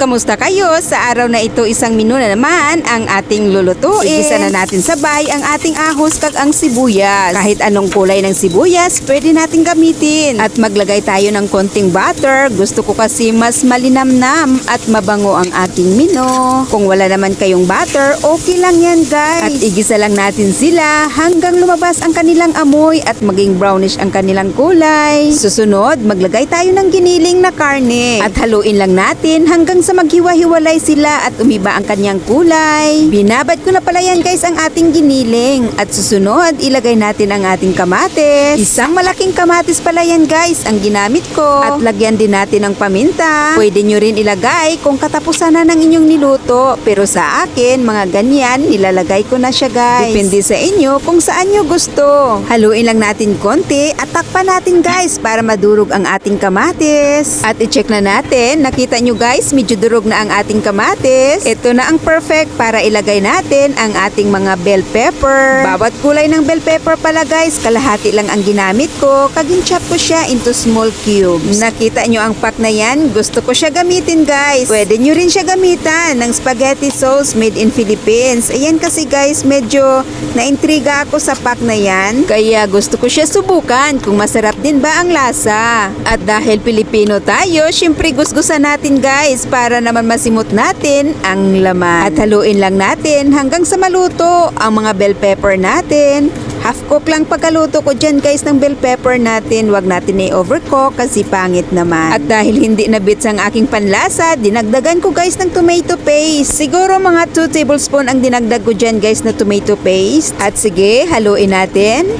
kamusta kayo? Sa araw na ito, isang menu na naman ang ating lulutuin. Igisa na natin sabay ang ating ahos kag ang sibuyas. Kahit anong kulay ng sibuyas, pwede natin gamitin. At maglagay tayo ng konting butter. Gusto ko kasi mas malinamnam at mabango ang ating menu. Kung wala naman kayong butter, okay lang yan guys. At igisa lang natin sila hanggang lumabas ang kanilang amoy at maging brownish ang kanilang kulay. Susunod, maglagay tayo ng giniling na karne. At haluin lang natin hanggang sa maghiwa-hiwalay sila at umiba ang kanyang kulay. Binabad ko na pala yan guys ang ating giniling. At susunod, ilagay natin ang ating kamatis. Isang malaking kamatis pala yan guys ang ginamit ko. At lagyan din natin ng paminta. Pwede nyo rin ilagay kung katapusan na ng inyong niluto. Pero sa akin, mga ganyan, nilalagay ko na siya guys. Depende sa inyo kung saan nyo gusto. Haluin lang natin konti at takpan natin guys para madurog ang ating kamatis. At i-check na natin, nakita nyo guys, medyo durog na ang ating kamatis. Ito na ang perfect para ilagay natin ang ating mga bell pepper. Bawat kulay ng bell pepper pala guys, kalahati lang ang ginamit ko. Kagin-chop ko siya into small cubes. Nakita nyo ang pack na yan? Gusto ko siya gamitin guys. Pwede nyo rin siya gamitan ng spaghetti sauce made in Philippines. Ayan kasi guys, medyo naintriga ako sa pack na yan. Kaya gusto ko siya subukan kung masarap din ba ang lasa. At dahil Pilipino tayo, syempre gusgusan natin guys para naman masimot natin ang laman. At haluin lang natin hanggang sa maluto ang mga bell pepper natin. Half cook lang pagkaluto ko dyan guys ng bell pepper natin. Huwag natin i-overcook kasi pangit naman. At dahil hindi nabits ang aking panlasa, dinagdagan ko guys ng tomato paste. Siguro mga 2 tablespoon ang dinagdag ko dyan guys na tomato paste. At sige, haluin natin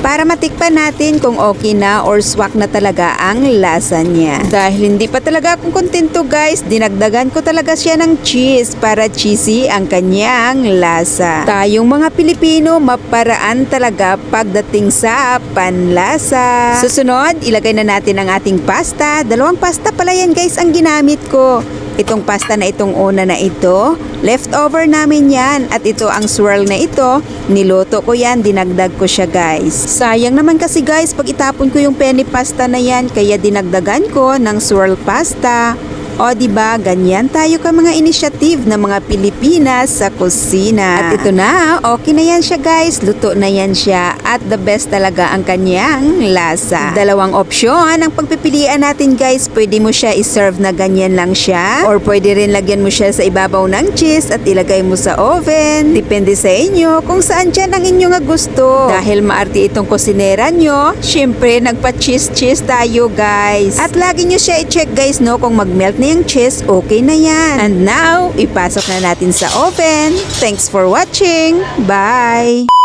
para matikpan natin kung okay na or swak na talaga ang lasa niya. Dahil hindi pa talaga akong kontento guys, dinagdagan ko talaga siya ng cheese para cheesy ang kanyang lasa. Tayong mga Pilipino, maparaan talaga pagdating sa panlasa. Susunod, ilagay na natin ang ating pasta. Dalawang pasta pala yan guys ang ginamit ko. Itong pasta na itong una na ito, leftover namin yan. At ito ang swirl na ito, niluto ko yan, dinagdag ko siya guys. Sayang naman kasi guys, pag itapon ko yung penny pasta na yan, kaya dinagdagan ko ng swirl pasta. O di ba ganyan tayo ka mga initiative ng mga Pilipinas sa kusina. At ito na, okay na yan siya guys. Luto na yan siya. At the best talaga ang kanyang lasa. Dalawang opsyon ang pagpipilian natin guys. Pwede mo siya iserve na ganyan lang siya. Or pwede rin lagyan mo siya sa ibabaw ng cheese at ilagay mo sa oven. Depende sa inyo kung saan dyan ang inyong gusto. Dahil maarte itong kusinera nyo, syempre nagpa-cheese-cheese tayo guys. At lagi nyo siya i-check guys no kung mag-melt na yung cheese, okay na yan. And now, ipasok na natin sa oven. Thanks for watching. Bye!